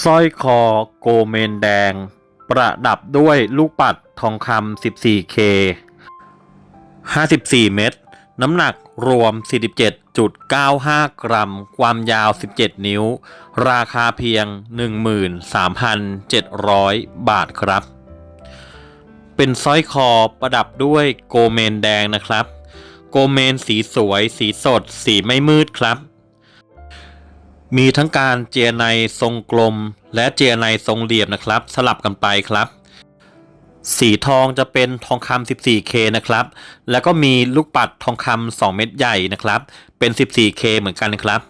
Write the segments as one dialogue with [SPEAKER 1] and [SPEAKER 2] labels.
[SPEAKER 1] สร้อยคอโกเมนแดง ประดับด้วยลูกปัดทองคำ 14K 54 เม็ด น้ำหนักรวม 47.95 กรัม ความยาว 17 นิ้ว ราคาเพียง 13,700 บาทครับ เป็นสร้อยคอประดับด้วยโกเมนแดงนะครับ โกเมนสีสวย สีสด สีไม่มืดครับ มีทั้งการเจียในทรงกลม และเจียในทรงเหลี่ยมนะครับ สลับกันไปครับ สีทองจะเป็นทองคำ 14K นะครับ แล้วก็มีลูกปัดทองคำ2เม็ดใหญ่นะครับ เป็น 14K เหมือนกันนะครับ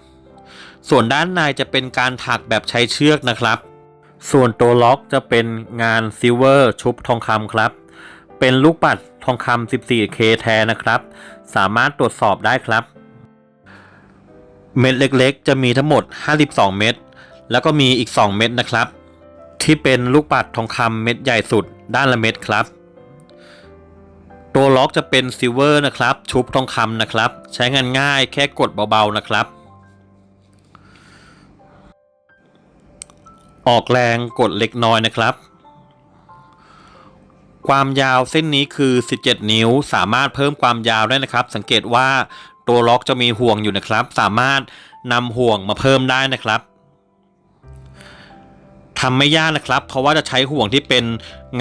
[SPEAKER 1] ส่วนด้านในจะเป็นการถักแบบใช้เชือกนะครับ ส่วนตัวล็อกจะเป็นงานซิลเวอร์ชุบทองคำครับ เป็นลูกปัดทองคำ 14K แท้นะครับ สามารถตรวจสอบได้ครับ เม็ดเล็กๆ จะมีทั้งหมด 52 เม็ด แล้วก็มีอีก 2 เม็ดนะครับ ที่เป็นลูกปัดทองคำเม็ดใหญ่สุดด้านละเม็ดครับ ตัวล็อกจะเป็นซิลเวอร์นะครับ ชุบทองคำนะครับ ใช้งานง่ายแค่กดเบาๆนะครับ ออกแรงกดเล็กน้อยนะครับความยาวเส้นนี้คือ 17 นิ้ว สามารถเพิ่มความยาวได้นะครับ สังเกตว่า ตัวล็อกจะมีห่วงอยู่นะครับ สามารถนำห่วงมาเพิ่มได้นะครับทำไม่ยากนะครับ เพราะว่าจะใช้ห่วงที่เป็น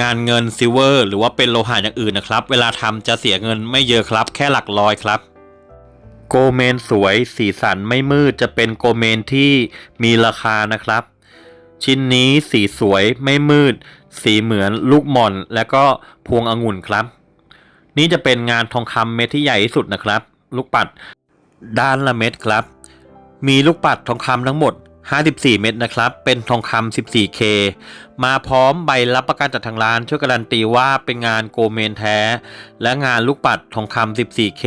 [SPEAKER 1] งานเงินซิลเวอร์ หรือว่าเป็นโลหะอย่างอื่นนะครับ เวลาทำจะเสียเงินไม่เยอะครับ แค่หลักร้อยครับ โกเมนสวยสีสันไม่มืดจะเป็นโกเมนที่มีราคานะครับ ชิ้นนี้สีสวยไม่มืด สีเหมือนลูกหม่อน และก็พวงองุ่นครับ นี่จะเป็นงานทองคำเม็ดที่ใหญ่ที่สุดนะครับ ลูกปัด ด้านละเม็ดครับ มีลูกปัดทองคำทั้งหมด 54 เม็ดนะครับ เป็นทองคำ 14K มาพร้อมใบรับประกันจากทางร้าน ช่วยการันตีว่าเป็นงานโกเมนแท้ และงานลูกปัดทองคำ 14K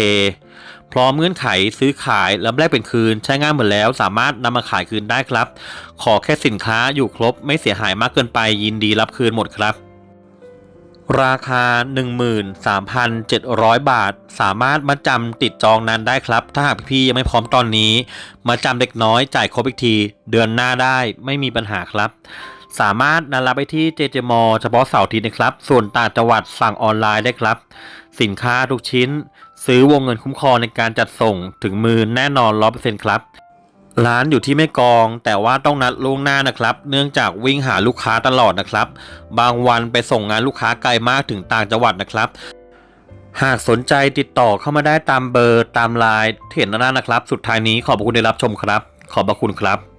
[SPEAKER 1] พร้อมเงื่อนไขซื้อขายแล้วแลกเป็นคืน ใช้งานหมดแล้วสามารถนำมาขายคืนได้ครับ ขอแค่สินค้าอยู่ครบไม่เสียหายมากเกินไปยินดีรับคืนหมดครับ ราคา 13,700 บาท สามารถมาจำติดจองนั้นได้ครับ ถ้าหากพี่ยังไม่พร้อมตอนนี้ มาจำเด็กน้อยจ่ายครบอีกที เดือนหน้าได้ไม่มีปัญหาครับ สามารถนัดรับไปที่เจเจมอเฉพาะเสาร์อาทิตย์นะครับ ส่วนต่างจังหวัดสั่งออนไลน์ได้ครับ สินค้าทุกชิ้น ซื้อวงเงินคุ้มครองในการจัดส่งถึงมือแน่นอน100%ครับ ร้านอยู่ที่แม่กอง แต่ว่าต้องนัดล่วงหน้านะครับ เนื่องจากวิ่งหาลูกค้าตลอดนะครับ บางวันไปส่งงานลูกค้าไกลมากถึงต่างจังหวัดนะครับ หากสนใจติดต่อเข้ามาได้ตามเบอร์ตามไลน์เห็นหน้านะครับ สุดท้ายนี้ขอบคุณได้รับชมครับ ขอบพระคุณครับ